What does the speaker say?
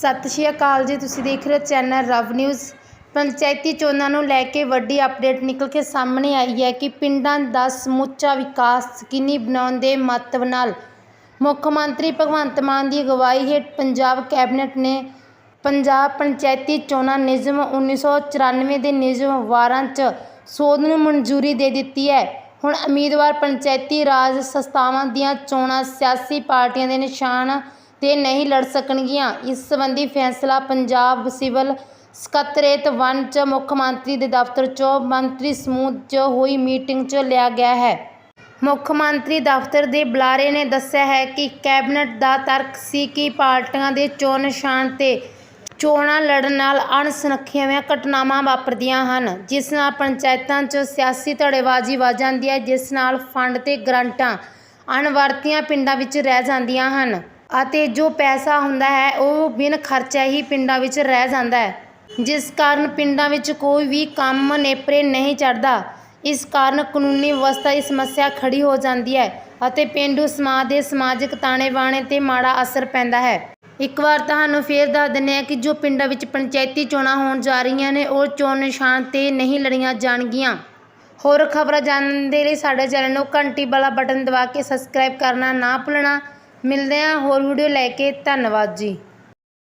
ਸਤਿ ਸ਼੍ਰੀ ਅਕਾਲ ਜੀ। ਤੁਸੀਂ ਦੇਖ ਰਹੇ ਹੋ ਚੈਨਲ ਰਵ ਨਿਊਜ਼। ਪੰਚਾਇਤੀ ਚੋਣਾਂ ਨੂੰ ਲੈ ਕੇ ਵੱਡੀ ਅਪਡੇਟ ਨਿਕਲ ਕੇ ਸਾਹਮਣੇ ਆਈ ਹੈ ਕਿ ਪਿੰਡਾਂ ਦਾ ਸਮੁੱਚਾ ਵਿਕਾਸ ਯਕੀਨੀ ਬਣਾਉਣ ਦੇ ਮਹੱਤਵ ਨਾਲ। ਮੁੱਖ ਮੰਤਰੀ ਭਗਵੰਤ ਮਾਨ ਦੀ ਅਗਵਾਈ ਹੇਠ ਪੰਜਾਬ ਕੈਬਨਿਟ ਨੇ ਪੰਜਾਬ ਪੰਚਾਇਤੀ ਚੋਣਾਂ ਨਿਯਮ 1994 ਦੇ ਨਿਯਮ ਵਾਰਾਂ 'ਚ ਸੋਧ ਨੂੰ ਮਨਜ਼ੂਰੀ ਦੇ ਦਿੱਤੀ ਹੈ। ਹੁਣ ਉਮੀਦਵਾਰ ਪੰਚਾਇਤੀ ਰਾਜ ਸੰਸਥਾਵਾਂ ਦੀਆਂ ਚੋਣਾਂ ਸਿਆਸੀ ਪਾਰਟੀਆਂ ਦੇ ਨਿਸ਼ਾਨ ਤੇ ਨਹੀਂ ਲੜ ਸਕਣਗੀਆਂ। ਇਸ ਸੰਬੰਧੀ ਫੈਸਲਾ ਪੰਜਾਬ ਸਿਵਲ ਸਕੱਤਰੇਤ ਵਨ ਚ ਮੁੱਖ ਮੰਤਰੀ ਦੇ ਦਫ਼ਤਰ 'ਚ ਮੰਤਰੀ ਸਮੂਹ 'ਚ ਹੋਈ ਮੀਟਿੰਗ 'ਚ ਲਿਆ ਗਿਆ ਹੈ। ਮੁੱਖ ਮੰਤਰੀ ਦਫ਼ਤਰ ਦੇ ਬੁਲਾਰੇ ਨੇ ਦੱਸਿਆ ਹੈ ਕਿ ਕੈਬਨਿਟ ਦਾ ਤਰਕ ਸੀ ਕਿ ਪਾਰਟੀਆਂ ਦੇ ਚੋਣ ਨਿਸ਼ਾਨ ਤੇ ਚੋਣਾਂ ਲੜਨ ਨਾਲ ਅਣਸੁਖੀਆਂ ਘਟਨਾਵਾਂ ਵਾਪਰਦੀਆਂ ਹਨ, ਜਿਸ ਨਾਲ ਪੰਚਾਇਤਾਂ 'ਚ ਸਿਆਸੀ ਧੜੇਬਾਜ਼ੀ ਵੱਧ ਜਾਂਦੀ ਹੈ, ਜਿਸ ਨਾਲ ਫੰਡ ਤੇ ਗ੍ਰਾਂਟਾਂ ਅਣਵਰਤੀਆਂ ਪਿੰਡਾਂ ਵਿੱਚ ਰਹਿ ਜਾਂਦੀਆਂ ਹਨ। ਅਤੇ ਜੋ ਪੈਸਾ ਹੁੰਦਾ ਹੈ, ਉਹ ਬਿਨ ਖਰਚਾ ਹੀ ਪਿੰਡਾਂ ਵਿੱਚ ਰਹਿ ਜਾਂਦਾ ਹੈ। ਜਿਸ ਕਾਰਨ ਪਿੰਡਾਂ ਵਿੱਚ ਕੋਈ ਵੀ ਕੰਮ ਨੇਪਰੇ ਨਹੀਂ ਚੜ੍ਹਦਾ। ਇਸ ਕਾਰਨ ਕਾਨੂੰਨੀ ਵਿਵਸਥਾ ਦੀ ਸਮੱਸਿਆ ਖੜ੍ਹੀ ਹੋ ਜਾਂਦੀ ਹੈ ਅਤੇ ਪੇਂਡੂ ਸਮਾਜ ਦੇ ਸਮਾਜਿਕ ਤਾਣੇ ਬਾਣੇ ਤੇ ਮਾੜਾ ਅਸਰ ਪੈਂਦਾ ਹੈ। ਇੱਕ ਵਾਰ ਤੁਹਾਨੂੰ ਫੇਰ ਦੱਸ ਦਿੰਦੇ ਹਾਂ ਕਿ ਜੋ ਪਿੰਡਾਂ ਵਿੱਚ ਪੰਚਾਇਤੀ ਚੋਣਾਂ ਹੋਣ ਜਾ ਰਹੀਆਂ ਨੇ, ਉਹ ਚੋਣ ਨਿਸ਼ਾਨ ਤੇ ਨਹੀਂ ਲੜੀਆਂ ਜਾਣਗੀਆਂ। ਹੋਰ ਖਬਰਾਂ ਜਾਣਨ ਦੇ ਲਈ ਸਾਡੇ ਚੈਨਲ ਨੂੰ ਘੰਟੀ ਵਾਲਾ ਬਟਨ ਦਬਾ ਕੇ ਸਬਸਕ੍ਰਾਈਬ ਕਰਨਾ ਨਾ ਭੁੱਲਣਾ। ਮਿਲਦੇ ਹਾਂ ਹੋਰ ਵੀਡੀਓ ਲੈ ਕੇ ਧੰਨਵਾਦ ਜੀ।